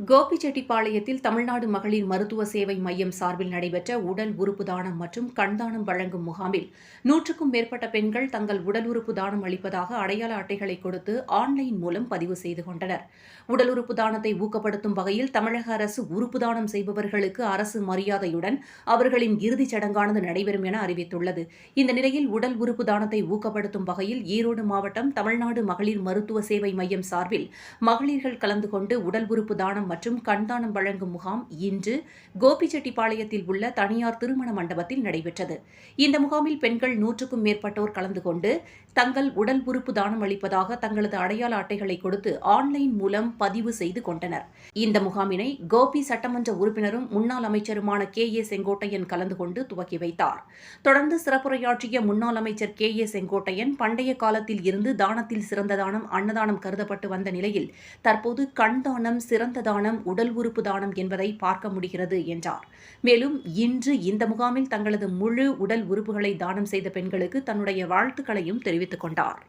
கோபிச்செட்டிப்பாளையத்தில் தமிழ்நாடு மகளிர் மருத்துவ சேவை மையம் சார்பில் நடைபெற்ற உடல் உறுப்பு தானம் மற்றும் கண்தானம் வழங்கும் முகாமில் நூற்றுக்கும் மேற்பட்ட பெண்கள் தங்கள் உடல் உறுப்பு தானம் அளிப்பதாக அடையாள அட்டைகளை கொடுத்து ஆன்லைன் மூலம் பதிவு செய்து கொண்டனர். உடல் உறுப்பு தானத்தை ஊக்கப்படுத்தும் வகையில் தமிழக அரசு உறுப்பு தானம் செய்பவர்களுக்கு அரசு மரியாதையுடன் அவர்களின் இறுதிச் சடங்கானது நடைபெறும் என அறிவித்துள்ளது. இந்த நிலையில் உடல் உறுப்பு தானத்தை ஊக்கப்படுத்தும் வகையில் ஈரோடு மாவட்டம் தமிழ்நாடு மகளிர் மருத்துவ சேவை மையம் சார்பில் மகளிர்கள் கலந்து கொண்டு உடல் உறுப்பு தானம் மற்றும் கண்தானம் வழங்கும் முகாம் இன்று கோபிச்செட்டிப்பாளையத்தில் உள்ள தனியார் திருமண மண்டபத்தில் நடைபெற்றது. இந்த முகாமில் பெண்கள் நூற்றுக்கும் மேற்பட்டோர் கலந்து கொண்டு தங்கள் உடல் உறுப்பு தானம் அளிப்பதாக தங்களது அடையாள அட்டைகளை கொடுத்து ஆன்லைன் மூலம் பதிவு செய்து கொண்டனர். இந்த முகாமினை கோபி சட்டமன்ற உறுப்பினரும் முன்னாள் அமைச்சருமான கே. ஏ. செங்கோட்டையன் கலந்து கொண்டு துவக்கி வைத்தார். தொடர்ந்து சிறப்புரையாற்றிய முன்னாள் அமைச்சர் கே. ஏ. செங்கோட்டையன் பண்டைய காலத்தில் இருந்து தானத்தில் சிறந்த தானம் அன்னதானம் கருதப்பட்டு வந்த நிலையில் தற்போது கண் தானம் சிறந்த தானம் உடல் உறுப்பு தானம் என்பதை பார்க்க முடிகிறது என்றார். மேலும் இன்று இந்த முகாமில் தங்களது முழு உடல் உறுப்புகளை தானம் செய்த பெண்களுக்கு தன்னுடைய வாழ்த்துக்களையும் தெரிவித்துக் கொண்டார்.